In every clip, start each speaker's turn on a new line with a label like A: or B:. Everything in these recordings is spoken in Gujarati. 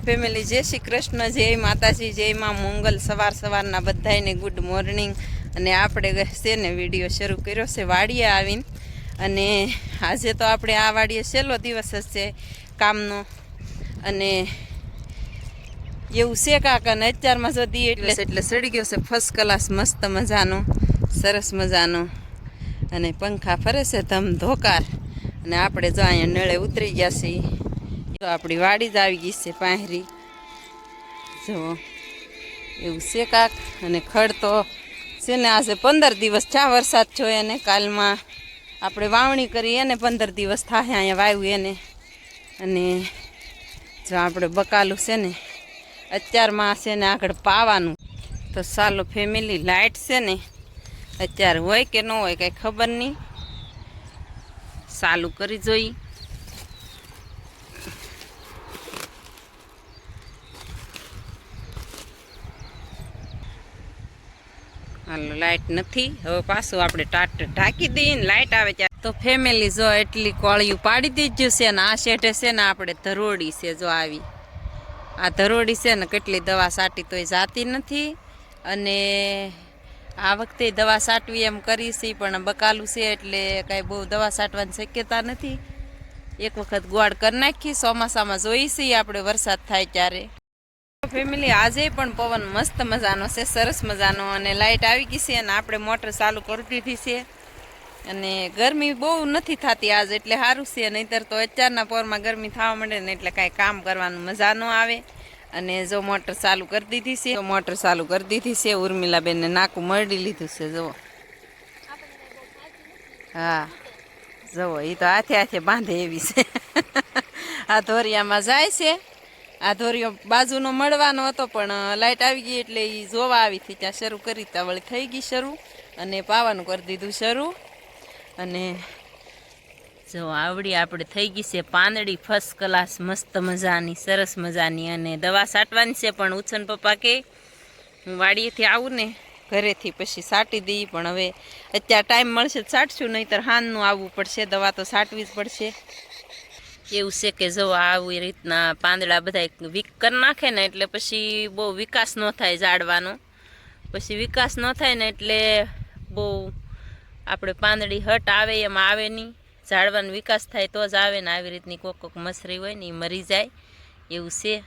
A: ફેમિલી જય શ્રી કૃષ્ણ, જય માતાજી, જય માં મંગલ. સવાર સવારના બધાને ગુડ મોર્નિંગ અને આપણે છે ને વીડિયો શરૂ કર્યો છે, વાડીએ આવીને. અને આજે તો આપણે આ વાડીએ છેલ્લો દિવસ જ છે કામનો. અને એવું છે કાકા ને અત્યારમાં જો દી એટલે એટલે સડી ગયો છે ફર્સ્ટ ક્લાસ મસ્ત મજાનો, સરસ મજાનો. અને પંખા ફરે છે ધમ ધોકાર અને આપણે જો અહીંયા નળે ઉતરી ગયા છીએ. તો આપણી વાડી જ આવી ગઈ છે પાંહરી જો, એવું છે કાક. અને ખડ તો છે ને આજે પંદર દિવસ ચા વરસાદ જોયો એને કાલમાં. આપણે વાવણી કરી એને પંદર દિવસ થાય અહીંયા વાવ્યું એને. અને જો આપણે બકાલું છે ને, અત્યારમાં છે ને આગળ પાવાનું. તો સાલો ફેમિલી લાઇટ છે ને, અત્યારે હોય કે ન હોય કાંઈ ખબર નહીં. ચાલુ કરી જોઈ. હાલો લાઇટ નથી. હવે પાછું આપણે ટાટ ઢાંકી દઈએ ને લાઇટ આવે ત્યારે. તો ફેમિલી જો એટલી કોળિયું પાડી દીધી છે ને, આ શેઠે છે ને આપણે ધરોડી છે જો આવી. આ ધરોડી છે ને કેટલી દવા સાટી તોય જાતી નથી. અને આ વખતે દવા સાટવી એમ કરી છે, પણ બકાલું છે એટલે કાંઈ બહુ દવા સાટવાની શક્યતા નથી. એક વખત ગોળ કરી નાખી, ચોમાસામાં જોઈ છીએ આપણે વરસાદ થાય ત્યારે. ફેમિલી આજે પણ પવન મસ્ત મજાનો છે, સરસ મજાનો અને લાઇટ આવી ગઈ છે અને આપણે મોટર ચાલુ કરી દીધી છે. અને ગરમી બહુ નથી થતી આજ, એટલે સારું છે, નહીંતર તો અત્યારના પોરમાં ગરમી થવા માંડે ને એટલે કાંઈ કામ કરવાનું મજા ન આવે. અને જો મોટર ચાલુ કરી દીધી છે, તો મોટર ચાલુ કરી દીધી છે, ઉર્મિલાબેનને નાકું મરડી લીધું છે, જુઓ. હા, જુઓ એ તો હાથે હાથે બાંધે એવી છે. આ ધોરિયામાં જાય છે. આ ધોરીઓ બાજુનો મળવાનો હતો, પણ લાઇટ આવી ગઈ એટલે એ જોવા આવી હતી. ત્યાં શરૂ કરી ત્યાં વળી થઈ ગઈ શરૂ અને પાવાનું કરી દીધું શરૂ. અને જો આવડી આપણે થઈ ગઈ છે પાંદડી ફર્સ્ટ ક્લાસ મસ્ત મજાની, સરસ મજાની અને દવા સાટવાની છે, પણ ઉછન પપ્પા કે, હું વાડીએથી આવું ને ઘરેથી પછી સાટી દઈ પણ હવે અત્યારે ટાઈમ મળશે તો સાટશું, નહીંતર હાનનું આવવું પડશે, દવા તો સાટવી જ પડશે. એવું છે કે જો આવી રીતના પાંદડા બધા વીક કરી નાખે ને એટલે પછી બહુ વિકાસ ન થાય ઝાડવાનો. પછી વિકાસ ન થાય ને એટલે બહુ આપણે પાંદડી હટ આવે, એમાં આવે નહીં. ઝાડવાનો વિકાસ થાય તો જ આવે ને આવી રીતની કોક કોક મસરી હોય ને એ મરી જાય. એવું છે.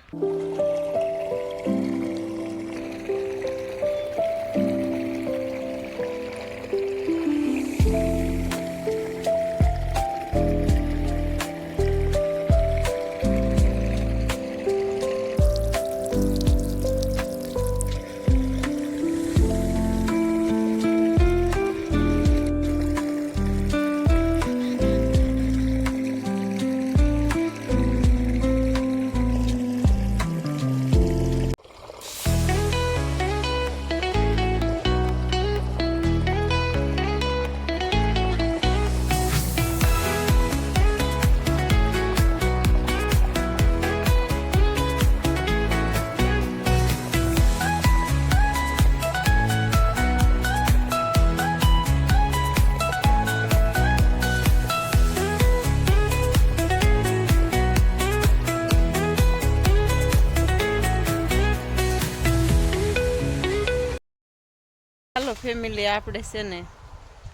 A: હાલો ફેમિલી આપણે છે ને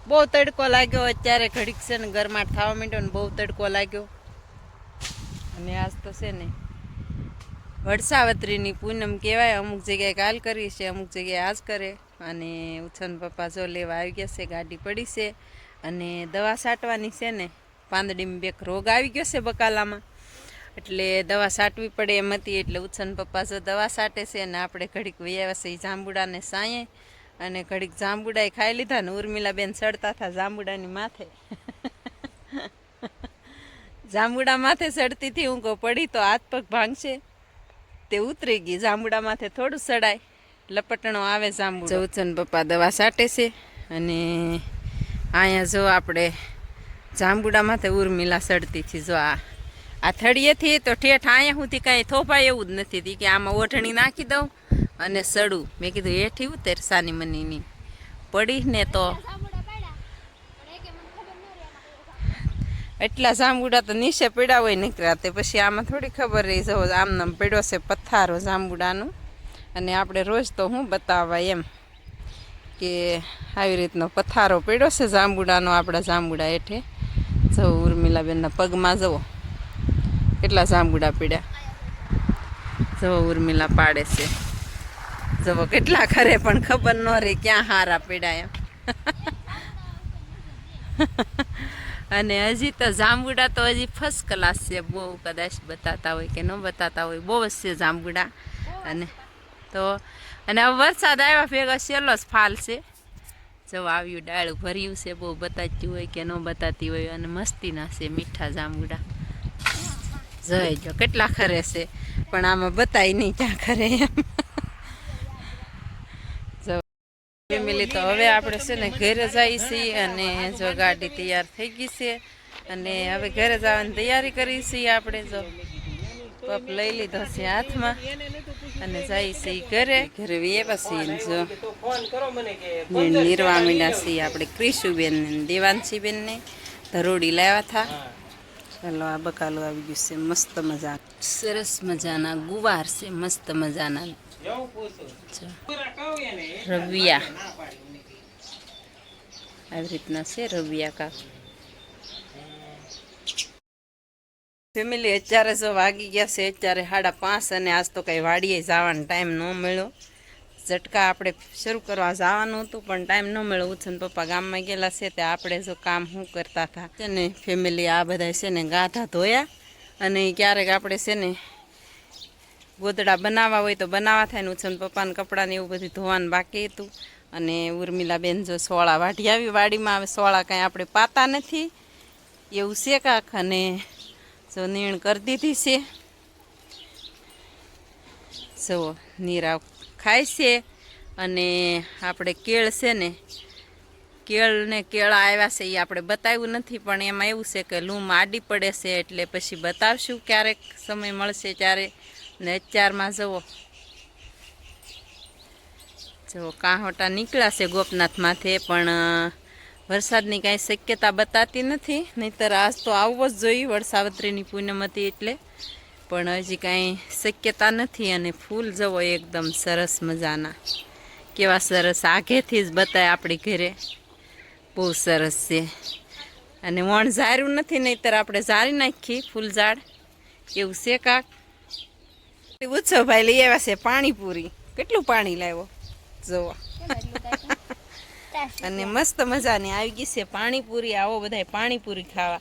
A: બહુ તડકો લાગ્યો અત્યારે ઘડીક છે ને ગરમાટ થવા માંડ્યો ને બહુ તડકો લાગ્યો. અને આજ તો છે ને વડસાવત્રીની પૂનમ કહેવાય, અમુક જગ્યાએ કાલ કરી છે, અમુક જગ્યાએ આજ કરે. અને ઉછન પપ્પા જો લેવા આવી ગયા છે, ગાડી પડી છે. અને દવા છાંટવાની છે ને, પાંદડીમાં બેક રોગ આવી ગયો છે બકાલામાં. એટલે દવા છાંટવી પડે એમ હતી, એટલે ઉછન પપ્પા જો દવા છાંટે છે અને આપણે ઘડીક વૈયા છે જાંબુડાને સાંયે. અને ઘડીક જાંબુડાએ ખાઈ લીધા ને ઉર્મિલાબેન ચડતા હતા જાંબુડાની માથે. જાંબુડા માથે ચડતી હતી ઊંઘો પડી તો હાથ પગ ભાંગશે. તે ઉતરી ગઈ, જાંબુડા માથે થોડું સડાય. લપટણો આવે જાંબુ ચૌચન પપ્પા દવા સાટે છે અને અહીંયા જો આપણે જાંબુડા માથે ઉર્મિલા સડતી હતી જો આ આ થળીએથી તો ઠેઠ અહીંયા સુધી કાંઈ થોપાય એવું જ નથી. કે આમાં ઓઢણી નાખી દઉં અને સડું. મેં કીધું હેઠી ઉતર સાની મનીની. પડી ને તો એટલા જાંબુડા તો નીચે પીડા હોય નીકળ્યા તે પછી આમાં થોડી ખબર રહી જવો આમને પીડો છે પથ્થારો જાંબુડાનું. અને આપણે રોજ તો હું બતાવવા એમ કે આવી રીતનો પથ્થારો પીડો છે જાંબુડાનો, આપણા જાંબુડા હેઠે. જો ઉર્મિલાબેનના પગમાં જવો કેટલા જાંબુડા પીડ્યા. જો ઉર્મિલા પાડે છે. જવો. કેટલા ખરે પણ ખબર ન રહી ક્યાં હારા પીડા એમ. અને હજી તો જાંબુડા તો હજી ફર્સ્ટ ક્લાસ છે. બહુ કદાચ બતાતા હોય કે ન બતાતા હોય. બહુ જ છે જાંબુડા. અને તો, અને હવે વરસાદ આવ્યા ભેગા સેલો જ ફાલ છે. જો આવ્યું, ડાળું ભર્યું છે. બહુ બતાતી હોય કે ન બતાતી હોય. અને મસ્તીના છે મીઠા જાંબુડા. જોઈ જો કેટલા ખરે છે. પણ આમાં બતાય નહીં ક્યાં ખરે એમ જો ફેમિલી તો હવે આપણે છે ને ઘરે જઈએ છીએ અને જો ગાડી તૈયાર થઈ ગઈ છે અને હવે ઘરે જવાની તૈયારી કરી છીએ આપણે જો. પપ લઈ લીધો છે હાથમાં અને જઈએ છીએ ઘરે. ઘરે વીએ પછી જો. નિર્વા મીંડા છીએ આપણે ક્રિશુબેન ને દેવાંશીબેન ને ધરોડી લાવ્યા હતા. ચાલો આ બકાલું આવી ગયું છે. મસ્ત મજા સરસ મજાના ગુવાર છે. મસ્ત મજાના. રવિયા. આવી રીતના છે રવિયા કા. ફેમિલી અત્યારે જો વાગી ગયા છે અત્યારે સાડા પાંચ અને આજ તો કંઈ વાડીએ જવાનો ટાઈમ ન મળ્યો. ઝટકા આપણે શરૂ કરવા જવાનું હતું પણ ટાઈમ ન મળ્યો. ઉછન પપ્પા ગામમાં ગયેલા છે તે આપણે જો કામ શું કરતા હતા. છે ને ફેમિલી આ બધા છે ને ગાધા ધોયા. અને ક્યારેક આપણે છે ને ગોદડા બનાવવા હોય તો બનાવવા થાય. ને ઉછન પપ્પાને કપડાને એવું બધું ધોવાનું બાકી હતું. અને ઉર્મિલાબેન જો સોળા વાઢી આવી વાડીમાં, હવે સોળા કાંઈ આપણે પાતા નથી. એવું છે કાંક. અને જો નીણ કરી દીધી છે. જો નીરા ખાય છે. અને આપણે કેળ છે ને, કેળ ને કેળા આવ્યા છે એ આપણે બતાવ્યું નથી. પણ એમાં એવું છે કે લૂમ આડી પડે છે એટલે પછી બતાવશું ક્યારેક સમય મળશે ત્યારે. ને અત્યારમાં જુઓ. જો કાંહોટા નીકળ્યા છે ગોપનાથમાંથી, પણ વરસાદની કાંઈ શક્યતા બતાતી નથી. નહીંતર આજ તો આવવો જ જોઈએ, વરસાવત્રીની પૂનમ એટલે. પણ હજી કાંઈ શક્યતા નથી અને ફૂલ જવો એકદમ સરસ મજાના. કેવા સરસ આગેથી જ બતાય આપણી ઘરે. બહુ સરસ છે. અને વણ ઝાર્યું નથી, નહીંતર આપણે ઝારી નાખીએ ફૂલ ઝાડ એવું છે કાક? ઉત્સવભાઈ લઈ આવ્યા છે પાણીપુરી. કેટલું પાણી લાવ્યો? જોવા. અને મસ્ત મજાની આવી ગઈ છે પાણીપુરી આવો બધાય પાણીપુરી ખાવા.